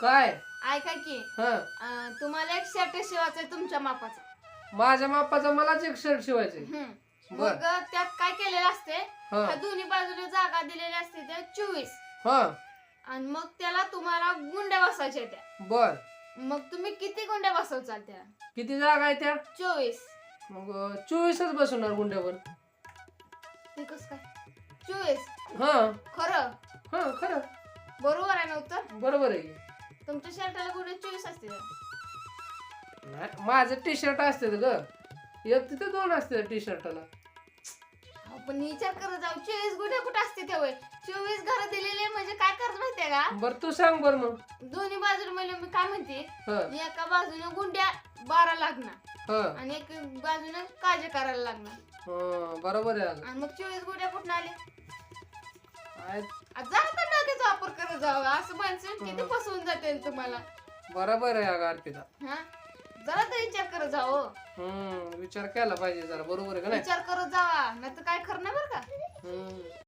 काय? ऐका की हा. अं, तुम्हाला एक शर्ट शिवायचा आहे तुमच्या मापाचा. माझ्या मापाचा मलाच एक शर्ट शिवायचे हम्म. बर. मग त्यात काय केलेलं असते? हा. त्या दोन्ही बाजूला जागा दिलेल्या असते त्या चोवीस. हा. आणि मग त्याला तुम्हाला गुंड्या बसवायच्या त्या. बर. मग तुम्ही किती गुंड्या बसवचाल त्या? किती जागा आहे त्या? चोवीस. मग अं, चोवीसच बसवणार गुंड्यावर. ते कस काय? चोवीस. हा. खरं? हा खरं. बरोबर आहे ना उत्तर? बरोबर आहे. तुमच्या शर्टाला गुंडे चोवीस असते नाही, माझं टी शर्ट असते ग. एक तिथे दोन असते टी शर्टाला पण विचार करत जाऊ चोवीस गुंडे कुठे असते तेव्हा चोवीस घर दिलेले म्हणजे काय करत माहितीये का? बर तू सांग बर मग. दोन्ही बाजूला म्हणजे मी काय म्हणते हा. एका बाजूने गुंड्या बारा लागणार हा. आणि एक बाजूने काळजी करायला लागणार. हा, बरोबर आहे अगं. आणि मग चोवीस गुंड्या कुठून आले? आहे, आ, जा आता डोक्याचा वापर करत जाऊ असं माणसं किती. फसवून वाटेल तुम्हाला. बरोबर आहे अगं अर्पिता हा? जरा तर विचार करत जाओ हो. हम्म विचार केला पाहिजे जरा. बरोबर आहे का नाही? विचार करत जावा नाही तर काय खरं